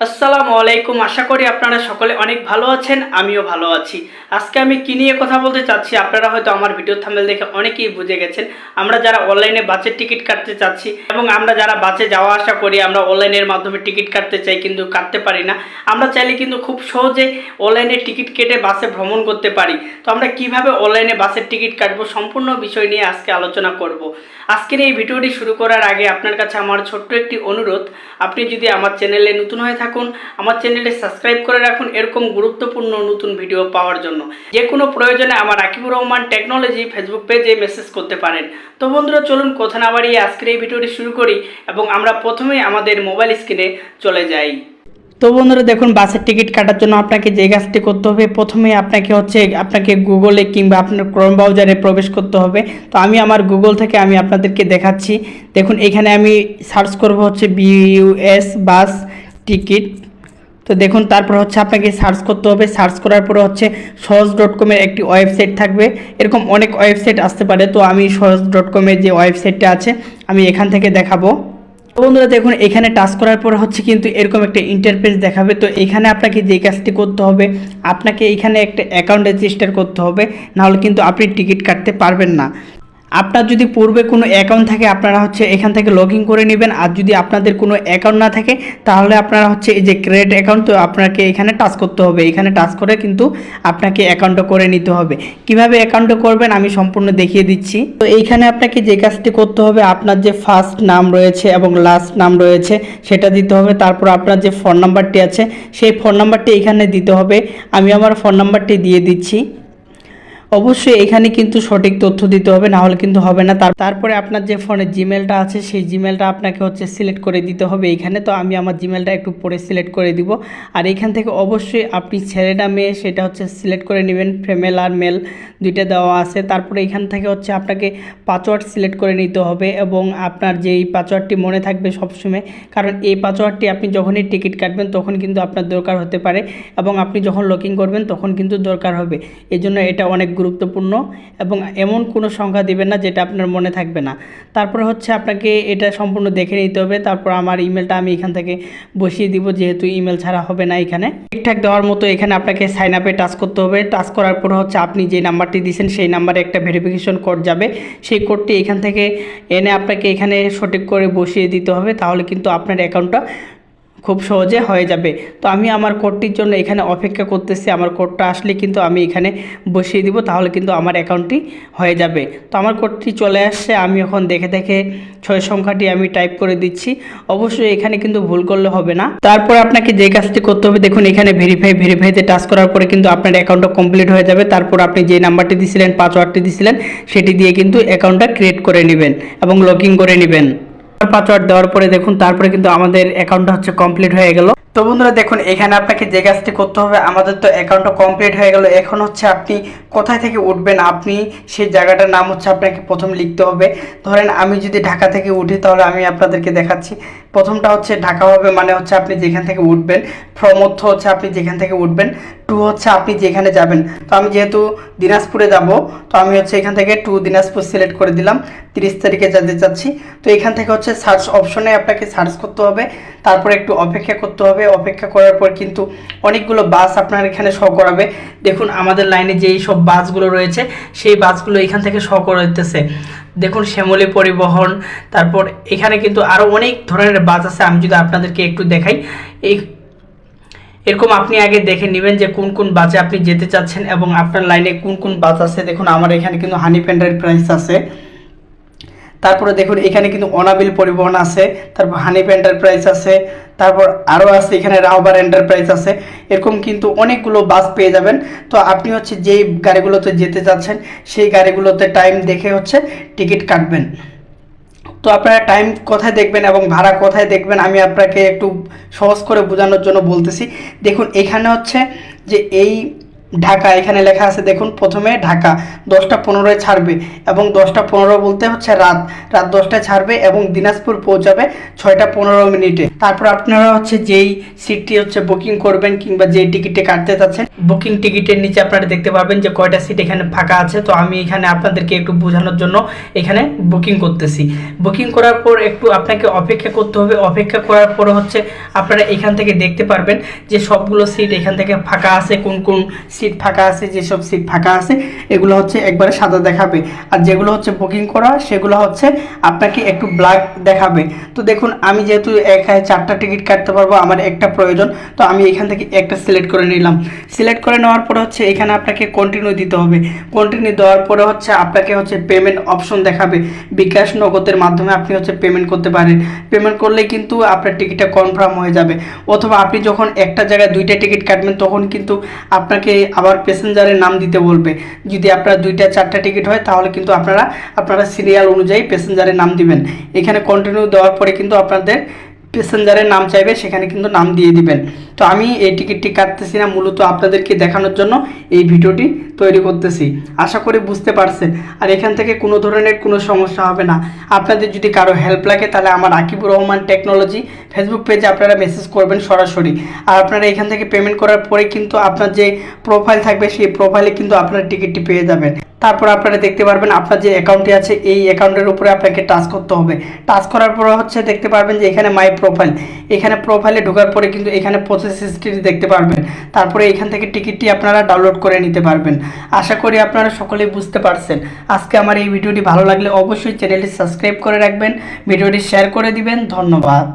আসসালামু আলাইকুম। আশা করি আপনারা সকলে অনেক ভালো আছেন, আমিও ভালো আছি। আজকে আমি কি নিয়ে কথা বলতে চাচ্ছি আপনারা হয়তো আমার ভিডিও থামেল দেখে অনেকেই বুঝে গেছেন। আমরা যারা অনলাইনে বাসের টিকিট কাটতে চাচ্ছি এবং আমরা যারা বাসে যাওয়া আসা করি, আমরা অনলাইনের মাধ্যমে টিকিট কাটতে চাই কিন্তু কাটতে পারি না। আমরা চাইলে কিন্তু খুব সহজে অনলাইনে টিকিট কেটে বাসে ভ্রমণ করতে পারি। তো আমরা কীভাবে অনলাইনে বাসের টিকিট কাটবো সম্পূর্ণ বিষয় নিয়ে আজকে আলোচনা করব। আজকের এই ভিডিওটি শুরু করার আগে আপনার কাছে আমার ছোট্ট একটি অনুরোধ। আপনি যদি আমার চ্যানেলে নতুন হয়ে থাকুন আমার চ্যানেলে সাবস্ক্রাইব করে রাখুন এরকম গুরুত্বপূর্ণ নতুন ভিডিও পাওয়ার জন্য। যে কোনো প্রয়োজনে আমার আকিবুর রহমান টেকনোলজি ফেসবুক পেজে মেসেজ করতে পারেন। তো বন্ধুরা, চলুন কথা না বাড়িয়ে আজকের এই ভিডিওটি শুরু করি এবং আমরা প্রথমেই আমাদের মোবাইল স্ক্রিনে চলে যাই। তো বন্ধুরা, দেখুন, বাসের টিকিট কাটার জন্য আপনাকে যে কাজটি করতে হবে প্রথমে আপনাকে হচ্ছে আপনাকে গুগলে কিংবা আপনার ক্রোম ব্রাউজারে প্রবেশ করতে হবে। তো আমি আমার গুগল থেকে আমি আপনাদেরকে দেখাচ্ছি। দেখুন, এখানে আমি সার্চ করব হচ্ছে বিইউএস বাস টিকিট। তো দেখুন, তারপর হচ্ছে আপনাকে সার্চ করতে হবে। সার্চ করার পরে হচ্ছে সহজ ডট কমের একটি ওয়েবসাইট থাকবে। এরকম অনেক ওয়েবসাইট আসতে পারে। তো আমি সহজ ডট কমের যে ওয়েবসাইটটা আছে, আমি এখান থেকে দেখাবো। তো বন্ধুরা, দেখুন, এখানে টাচ করার পর হচ্ছে কিন্তু এরকম একটা ইন্টারফেস দেখাবে। তো এখানে আপনাকে যে কাজটি করতে হবে, আপনাকে এখানে একটা অ্যাকাউন্ট রেজিস্টার করতে হবে। নাহলে কিন্তু আপনি টিকিট কাটতে পারবেন না। আপনার যদি পূর্বে কোনো অ্যাকাউন্ট থাকে, আপনারা হচ্ছে এখান থেকে লগ করে নেবেন। আর যদি আপনাদের কোনো অ্যাকাউন্ট না থাকে, তাহলে আপনারা হচ্ছে এই যে ক্রেডিট অ্যাকাউন্ট তো আপনাকে এখানে টাচ করতে হবে। এখানে টাচ করে কিন্তু আপনাকে অ্যাকাউন্টটা করে নিতে হবে। কীভাবে অ্যাকাউন্টটা করবেন, আমি সম্পূর্ণ দেখিয়ে দিচ্ছি। তো এইখানে আপনাকে যে কাজটি করতে হবে, আপনার যে ফার্স্ট নাম রয়েছে এবং লাস্ট নাম রয়েছে, সেটা দিতে হবে। তারপর আপনার যে ফোন নাম্বারটি আছে, সেই ফোন নাম্বারটি এখানে দিতে হবে। আমি আমার ফোন নাম্বারটি দিয়ে দিচ্ছি। অবশ্যই এখানে কিন্তু সঠিক তথ্য দিতে হবে, না হলে কিন্তু হবে না। তারপরে আপনার যে ফোনে জিমেলটা আছে, সেই জিমেলটা আপনাকে হচ্ছে সিলেক্ট করে দিতে হবে এখানে। তো আমি আমার জিমেলটা একটু পরে সিলেক্ট করে দিব। আর এখান থেকে অবশ্যই আপনি ছেলেটা মেয়ে সেটা হচ্ছে সিলেক্ট করে নেবেন। ফিমেল আর মেল দুইটা দেওয়া আছে। তারপরে এখান থেকে হচ্ছে আপনাকে পাসওয়ার্ড সিলেক্ট করে নিতে হবে এবং আপনার যেই পাসওয়ার্ডটি মনে থাকবে সবসময়, কারণ এই পাসওয়ার্ডটি আপনি যখনই টিকিট কাটবেন তখন কিন্তু আপনার দরকার হতে পারে এবং আপনি যখন লকিং করবেন তখন কিন্তু দরকার হবে। এই জন্য এটা অনেক গুরুত্বপূর্ণ এবং এমন কোনো সংখ্যা দিবেন না যেটা আপনার মনে থাকবে না। তারপরে হচ্ছে আপনাকে এটা সম্পূর্ণ দেখে নিতে হবে। তারপর আমার ইমেলটা আমি এখান থেকে বসিয়ে দিব যেহেতু ইমেল ছাড়া হবে না এখানে। ঠিকঠাক দেওয়ার মতো এখানে আপনাকে সাইন আপে টাচ করতে হবে। টাচ করার পর হচ্ছে আপনি যে নাম্বারটি দিয়েছেন সেই নাম্বারে একটা ভেরিফিকেশন কোড যাবে। সেই কোডটি এখান থেকে এনে আপনাকে এখানে সঠিক করে বসিয়ে দিতে হবে। তাহলে কিন্তু আপনার অ্যাকাউন্টটা খুব সহজে হয়ে যাবে। তো আমি আমার কোডটির জন্য এখানে অপেক্ষা করতেছি। আমার কোডটা আসলে কিন্তু আমি এখানে বসিয়ে দিব, তাহলে কিন্তু আমার অ্যাকাউন্টটি হয়ে যাবে। তো আমার কোডটি চলে আসছে। আমি এখন দেখে দেখে ছয় সংখ্যাটি আমি টাইপ করে দিচ্ছি। অবশ্যই এখানে কিন্তু ভুল করলে হবে না। তারপর আপনাকে যে কাজটি করতে হবে, দেখুন এখানে ভেরিফাই ভেরিফাইতে টাচ করার পরে কিন্তু আপনার অ্যাকাউন্টটা কমপ্লিট হয়ে যাবে। তারপর আপনি যে নাম্বারটি দিয়েছিলেন পাসওয়ার্ডটি দিয়েছিলেন সেটি দিয়ে কিন্তু অ্যাকাউন্টটা ক্রিয়েট করে নেবেন এবং লগ করে নেবেন। পাসওয়ার্ড দেওয়ার পরে দেখুন, তারপরে কিন্তু আমাদের অ্যাকাউন্টটা হচ্ছে কমপ্লিট হয়ে গেল। তো বন্ধুরা, দেখুন, এখানে আপনাকে যে কাজটি করতে হবে, আমাদের তো অ্যাকাউন্টটা কমপ্লিট হয়ে গেল। এখন হচ্ছে আপনি কোথায় থেকে উঠবেন, আপনি সেই জায়গাটার নাম হচ্ছে আপনাকে প্রথম লিখতে হবে। ধরেন, আমি যদি ঢাকা থেকে উঠি, তাহলে আমি আপনাদেরকে দেখাচ্ছি। প্রথমটা হচ্ছে ঢাকা হবে মানে হচ্ছে আপনি যেখান থেকে উঠবেন ফ্রম অর্থ হচ্ছে আপনি যেখান থেকে উঠবেন। টু হচ্ছে আপনি যেখানে যাবেন। তো আমি যেহেতু দিনাজপুরে যাব, তো আমি হচ্ছে এখান থেকে টু দিনাজপুর সিলেক্ট করে দিলাম। তিরিশ তারিখে যেতে চাচ্ছি। তো এখান থেকে হচ্ছে সার্চ অপশনে আপনাকে সার্চ করতে হবে। তারপরে একটু অপেক্ষা করতে হবে। অপেক্ষা করার পর কিন্তু অনেকগুলো বাস আপনার এখানে শো করাবে। দেখুন, আমাদের লাইনে যেই সব বাসগুলো রয়েছে, সেই বাসগুলো এখান থেকে শো করতেছে দেখুন, শ্যামলী পরিবহন, তারপর এখানে কিন্তু আরও অনেক ধরনের বাস আছে। আমি যদি আপনাদেরকে একটু দেখাই। এই এরকম আপনি আগে দেখে নেবেন যে কোন কোন বাসে আপনি যেতে চাচ্ছেন এবং আপনার লাইনে কোন কোন বাস আছে। দেখুন, আমার এখানে কিন্তু হানি প্যান্ডের প্রাইস আছে। তারপরে দেখুন, এখানে কিন্তু অনাবিল পরিবহন আছে, তারপর হানিপ এন্টারপ্রাইজ আছে, তারপর আরও আছে, এখানে রাহবার এন্টারপ্রাইজ আছে। এরকম কিন্তু অনেকগুলো বাস পেয়ে যাবেন। তো আপনি হচ্ছে যেই গাড়িগুলোতে যেতে চাচ্ছেন, সেই গাড়িগুলোতে টাইম দেখে হচ্ছে টিকিট কাটবেন। তো আপনারা টাইম কোথায় দেখবেন এবং ভাড়া কোথায় দেখবেন, আমি আপনাকে একটু সহজ করে বোঝানোর জন্য বলতেছি। দেখুন, এখানে হচ্ছে যে এই ঢাকা, এখানে লেখা আছে, দেখুন, প্রথমে ঢাকা, দশটা পনেরোয় ছাড়বে এবং দশটা পনেরো বলতে হচ্ছে রাত রাত দশটায় ছাড়বে এবং দিনাজপুর পৌঁছাবে ছয়টা পনেরো মিনিটে। তারপর আপনারা হচ্ছে যেই সিটটি হচ্ছে বুকিং করবেন কিংবা যেই টিকিটে কাটতে চাচ্ছেন বুকিং টিকিটের নিচে আপনারা দেখতে পাবেন যে কয়টা সিট এখানে ফাঁকা আছে। তো আমি এখানে আপনাদেরকে একটু বোঝানোর জন্য এখানে বুকিং করতেছি। বুকিং করার পর একটু আপনাকে অপেক্ষা করতে হবে। অপেক্ষা করার পর হচ্ছে আপনারা এখান থেকে দেখতে পারবেন যে সবগুলো সিট এখান থেকে ফাঁকা আছে, কোন কোন সিট ফাঁকা আছে, যেসব সিট ফাঁকা আছে, এগুলো হচ্ছে একবারে সাদা দেখাবে। আর যেগুলো হচ্ছে বুকিং করা, সেগুলো হচ্ছে আপনাকে একটু ব্ল্যাক দেখাবে। তো দেখুন, আমি যেহেতু এখানে চারটা টিকিট কাটতে পারব, আমার একটা প্রয়োজন, তো আমি এখান থেকে একটা সিলেক্ট করে নিলাম। সিলেক্ট করে নেওয়ার পরে হচ্ছে এখানে আপনাকে কন্টিনিউ দিতে হবে। কন্টিনিউ দেওয়ার পরে হচ্ছে আপনাকে হচ্ছে পেমেন্ট অপশন দেখাবে। বিকাশ নগদের মাধ্যমে আপনি হচ্ছে পেমেন্ট করতে পারেন। পেমেন্ট করলে কিন্তু আপনার টিকিটটা কনফার্ম হয়ে যাবে। অথবা আপনি যখন একটা জায়গায় দুইটা টিকিট কাটবেন, তখন কিন্তু আপনাকে আবার প্যাসেঞ্জারের নাম দিতে বলবে। যদি আপনার দুইটা, চারটা টিকিট হয়, তাহলে কিন্তু আপনারা আপনারা সিরিয়াল অনুযায়ী প্যাসেঞ্জারের নাম দিবেন। এখানে কন্টিনিউ দেওয়ার পরে কিন্তু আপনাদের প্যাসেঞ্জারের নাম চাইবে, সেখানে কিন্তু নাম দিয়ে দিবেন। তো আমি এই টিকিটটি কাটতেছি না, মূলত আপনাদেরকে দেখানোর জন্য এই ভিডিওটি তৈরি করতেছি। আশা করি বুঝতে পারছেন। আর এখান থেকে কোনো ধরনের কোনো সমস্যা হবে না। আপনাদের যদি কারও হেল্প লাগে, তাহলে আমার আকিবুর রহমান টেকনোলজি ফেসবুক পেজে আপনারা মেসেজ করবেন সরাসরি। আর আপনারা এখান থেকে পেমেন্ট করার পরে কিন্তু আপনার যে প্রোফাইল থাকবে, সেই প্রোফাইলে কিন্তু আপনারা টিকিটটি পেয়ে যাবেন। তারপর আপনারা দেখতে পারবেন আপনার যে অ্যাকাউন্টটি আছে, এই অ্যাকাউন্টের উপরে আপনাকে টাচ করতে হবে। টাচ করার পর হচ্ছে দেখতে পারবেন যে এখানে মাই প্রোফাইল এখানে প্রোফাইলে ঢোকার পরে কিন্তু এখানে প্রসেস হিস্ট্রি দেখতে পারবেন। তারপরে এখান থেকে টিকিটটি আপনারা ডাউনলোড করে নিতে পারবেন। আশা করি আপনারা সকলেই বুঝতে পারছেন। আজকে আমার এই ভিডিওটি ভালো লাগলে অবশ্যই চ্যানেলটি সাবস্ক্রাইব করে রাখবেন। ভিডিওটি শেয়ার করে দিবেন। ধন্যবাদ।